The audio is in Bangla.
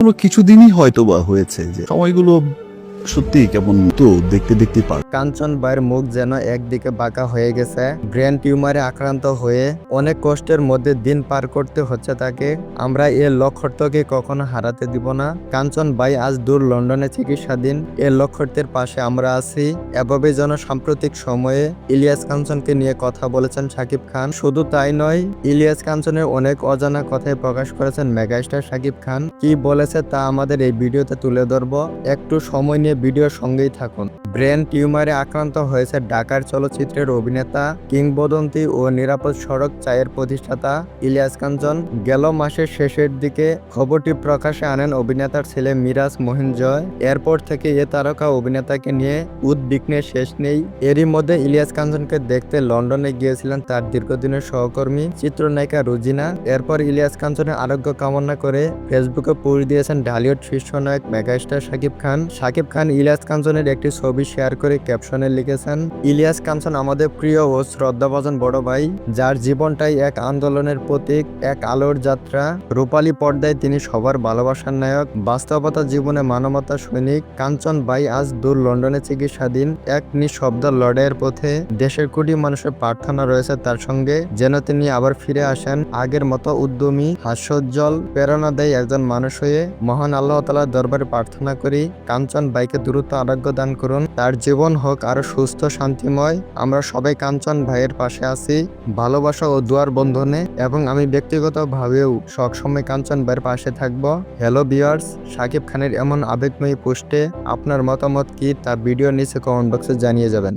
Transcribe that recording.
কোনো কিছুদিনই হয়তো বা হয়েছে যে সময়গুলো সত্যি কেমন তো দেখতে দেখতে পার কাঞ্চন ভাইয়ের মুখ যেন একদিকে বাঁকা হয়ে গেছে, ব্রেন টিউমারে আক্রান্ত হয়ে অনেক কষ্টের মধ্যে দিন পার করতে হচ্ছে তাকে। আমরা এ লক্ষ্যটাকে কখনো হারাতে দিব না। কাঞ্চন ভাই আজ দূর লন্ডনে চিকিৎসাধীন। এ লক্ষ্যের পাশে আমরা আছি। এভাবে যেন সাম্প্রতিক সময়ে ইলিয়াস কাঞ্চনকে নিয়ে কথা বলেছেন শাকিব খান। শুধু তাই নয়, ইলিয়াস কাঞ্চনের অনেক অজানা কথাই প্রকাশ করেছেন মেগাস্টার শাকিব খান। কি বলেছে তা আমাদের এই ভিডিওতে তুলে ধরবো। একটু সময় নিয়ে ভিডিওর সঙ্গেই থাকুন। ব্রেন টিউমারে আক্রান্ত হয়েছে ঢাকার চলচ্চিত্রের অভিনেতা, কিংবদন্তি ও নিরাপদ সড়ক চায়ের প্রতিষ্ঠাতা ইলিয়াস কাঞ্চন। গেল মাসের শেষের দিকে খবরটি প্রকাশে আনেন অভিনেতার ছেলে মিরাজ মোহিন জয় এরপর থেকে এ তারকা অভিনেতাকে নিয়ে উদ্বিগ্নের শেষ নেই। এরই মধ্যে ইলিয়াস কাঞ্চনকে দেখতে লন্ডনে গিয়েছিলেন তার দীর্ঘদিনের সহকর্মী চিত্রনায়িকা রুজিনা। এরপর ইলিয়াস কাঞ্চনের আরোগ্য কামনা করে ফেসবুকে পোস্ট দিয়েছেন ঢালিউড শীর্ষনায়ক মেগাস্টার শাকিব খান। শাকিব খান ইলিয়াস কাঞ্চনের একটি ছবি শেয়ার করে ক্যাপশনে লিখেছেন, ইলিয়াস কাঞ্চন আমাদের প্রিয় ও শ্রদ্ধাভাজন বড় ভাই, যার জীবনটাই এক আন্দোলনের প্রতীক, এক আলোর যাত্রা। রূপালী পর্দায় তিনি সবার ভালোবাসার নায়ক, বাস্তবতা জীবনে মানবতা সৈনিক। কাঞ্চন ভাই আজ দূর লন্ডনে চিকিৎসাধীন, এক নিঃশব্দ লড়াইয়ের পথে। দেশের কোটি মানুষের প্রার্থনা রয়েছে তার সঙ্গে। যেন তিনি আবার ফিরে আসেন, আগের মতো উদ্যমী, হাস্যোজ্জ্বল প্রেরণা দেয় একজন মানুষ হয়ে। মহান আল্লাহ তালার দরবারে প্রার্থনা করি, কাঞ্চন ভাইকে দ্রুত আরোগ্য দান করুন। তার জীবন হোক আরও সুস্থ, শান্তিময়। আমরা সবাই কাঞ্চন ভাইয়ের পাশে আছি। ভালোবাসা ও দুয়ার বন্ধনে এবং আমি ব্যক্তিগতভাবেও সবসময় কাঞ্চন ভাইয়ের পাশে থাকব। হ্যালো বিয়ার্স সাকিব খানের এমন আবেগময়ী পোস্টে আপনার মতামত কি তা ভিডিও নিচে কমেন্ট বক্সে জানিয়ে যাবেন।